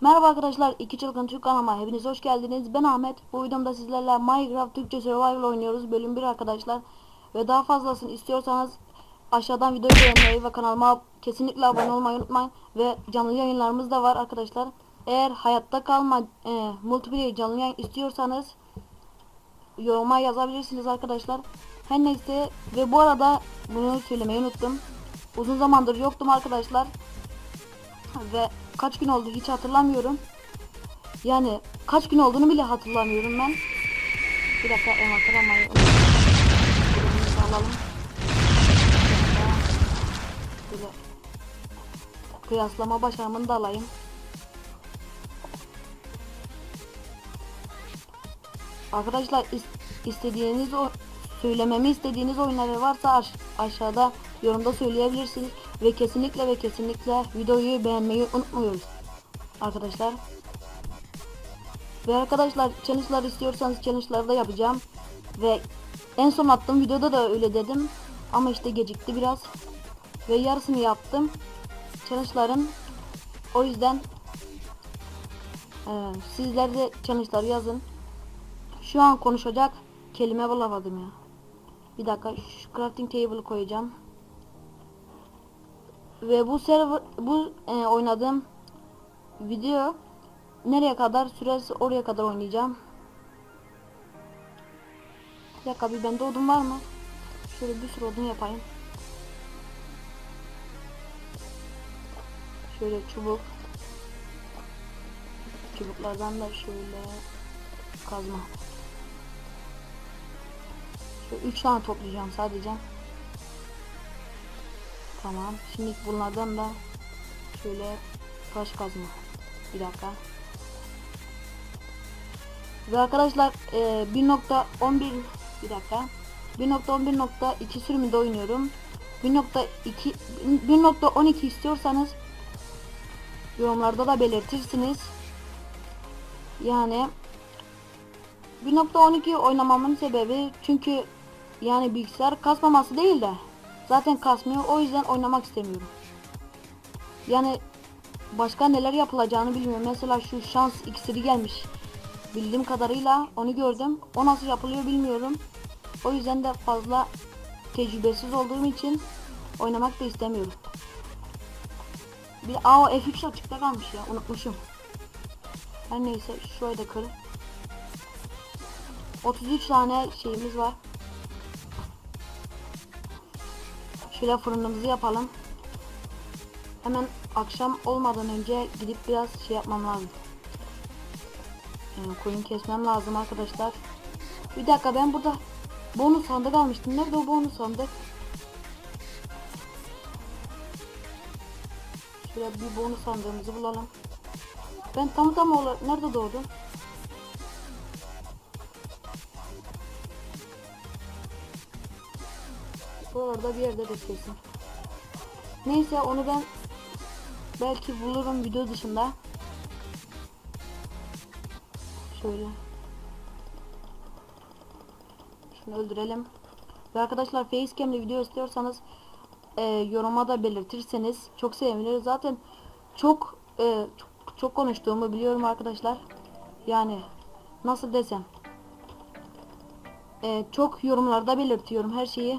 Merhaba arkadaşlar, iki çılgın Türk kanalıma hepiniz hoş geldiniz. Ben Ahmet. Bu videomda sizlerle Minecraft Türkçe Survival oynuyoruz. Bölüm 1 arkadaşlar. Ve daha fazlasını istiyorsanız aşağıdan videoyu beğenmeyi ve kanalıma kesinlikle abone olmayı unutmayın. Ve canlı yayınlarımız da var arkadaşlar. Eğer hayatta kalma e, multiplayer canlı yayın istiyorsanız yoruma yazabilirsiniz arkadaşlar. Her neyse ve bu arada bunu söylemeyi unuttum. Uzun zamandır yoktum arkadaşlar ve kaç gün oldu hiç hatırlamıyorum. Yani kaç gün olduğunu bile hatırlamıyorum ben. Bir dakika envanter almayı alalım. Böyle kıyaslama başarımını da alayım. Arkadaşlar is- istediğiniz o söylememi istediğiniz oyunları varsa aş- aşağıda yorumda söyleyebilirsiniz ve kesinlikle ve kesinlikle videoyu beğenmeyi unutmuyoruz arkadaşlar. Ve arkadaşlar challenge'lar istiyorsanız challenge'ları da yapacağım ve en son attığım videoda da öyle dedim ama işte gecikti biraz ve yarısını yaptım challenge'ların o yüzden e, sizler de challenge'lar yazın. Şu an konuşacak kelime bulamadım ya. Bir dakika şu crafting table koyacağım. Ve bu server bu e, oynadığım video nereye kadar sürerse oraya kadar oynayacağım. Bir dakika bir bende odun var mı? Şöyle bir sürü odun yapayım. Şöyle çubuk. Çubuklardan da şöyle kazma. Şöyle 3 tane toplayacağım sadece. Tamam. Şimdi bunlardan da şöyle taş kazma. Bir dakika. Ve arkadaşlar e, 1.11 bir dakika. 1.11.2 sürümünde oynuyorum. 1.2 1.12 istiyorsanız yorumlarda da belirtirsiniz. Yani 1.12 oynamamın sebebi çünkü yani bilgisayar kasmaması değil de zaten kasmıyor o yüzden oynamak istemiyorum. Yani başka neler yapılacağını bilmiyorum. Mesela şu şans iksiri gelmiş. Bildiğim kadarıyla onu gördüm. O nasıl yapılıyor bilmiyorum. O yüzden de fazla tecrübesiz olduğum için oynamak da istemiyorum. Bir aa o F3 açıkta kalmış ya unutmuşum. Her neyse da kır. 33 tane şeyimiz var. Şöyle fırınımızı yapalım. Hemen akşam olmadan önce gidip biraz şey yapmam lazım. Yani koyun kesmem lazım arkadaşlar. Bir dakika ben burada bonus sandık almıştım. Nerede o bonus sandık? Şöyle bir bonus sandığımızı bulalım. Ben tam tam olarak nerede doğdum? Buralarda bir yerde de kesin. Neyse onu ben belki bulurum video dışında. Şöyle. Şunu öldürelim. Ve arkadaşlar facecam'de video istiyorsanız e, yoruma da belirtirseniz çok seviniriz. Zaten çok, e, çok çok konuştuğumu biliyorum arkadaşlar. Yani nasıl desem e, çok yorumlarda belirtiyorum her şeyi.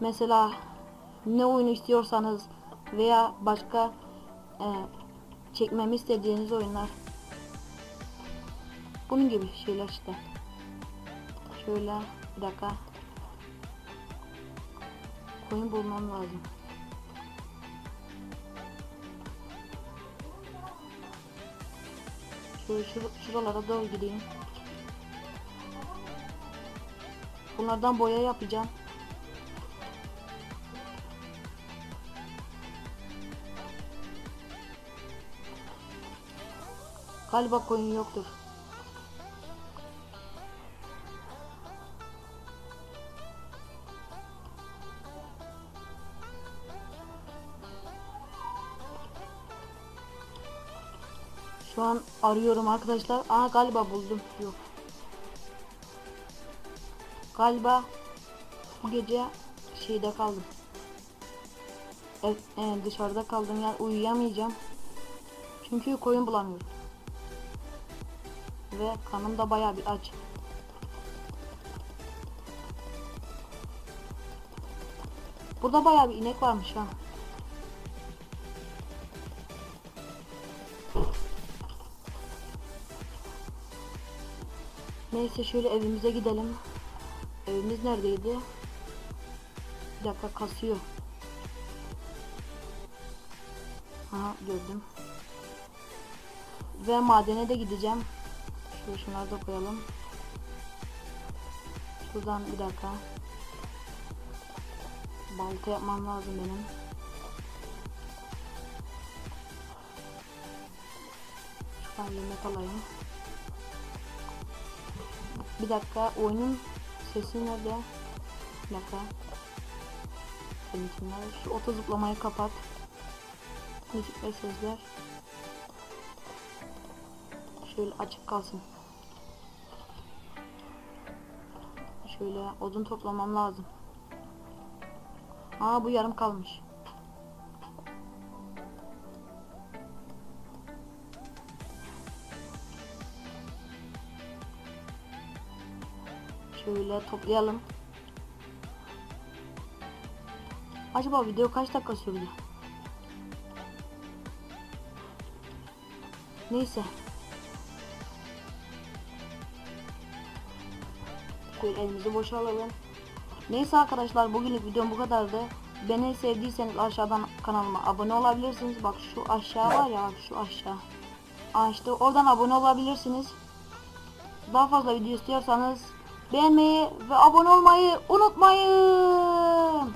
Mesela ne oyunu istiyorsanız veya başka e, çekmemi istediğiniz oyunlar. Bunun gibi şeyler işte. Şöyle bir dakika. Koyun bulmam lazım. Şöyle şur şuralara doğru gideyim. Bunlardan boya yapacağım. Galiba koyun yoktur. Şu an arıyorum arkadaşlar. Aa galiba buldum. Yok. Galiba Bu gece şeyde kaldım. Evet, dışarıda kaldım yani uyuyamayacağım. Çünkü koyun bulamıyorum. Ve kanım da bayağı bir aç. Burada bayağı bir inek varmış ha. Neyse şöyle evimize gidelim. Evimiz neredeydi? Bir dakika kasıyor. Aha gördüm. Ve madene de gideceğim. Şöyle şunları da koyalım. Şuradan bir dakika. Balta yapmam lazım benim. Şuradan yemek alayım. Bir dakika oyunun sesi nerede? Bir dakika. Seninkiler. Şu oto zıplamayı kapat. Müzik ve sesler. Şöyle açık kalsın. Şöyle odun toplamam lazım. Aa bu yarım kalmış. Şöyle toplayalım. Acaba video kaç dakika sürdü? Neyse. Şöyle elimizi boşa. Neyse arkadaşlar bugünlük videom bu kadardı. Beni sevdiyseniz aşağıdan kanalıma abone olabilirsiniz. Bak şu aşağı var ya şu aşağı. Aa oradan abone olabilirsiniz. Daha fazla video istiyorsanız beğenmeyi ve abone olmayı unutmayın.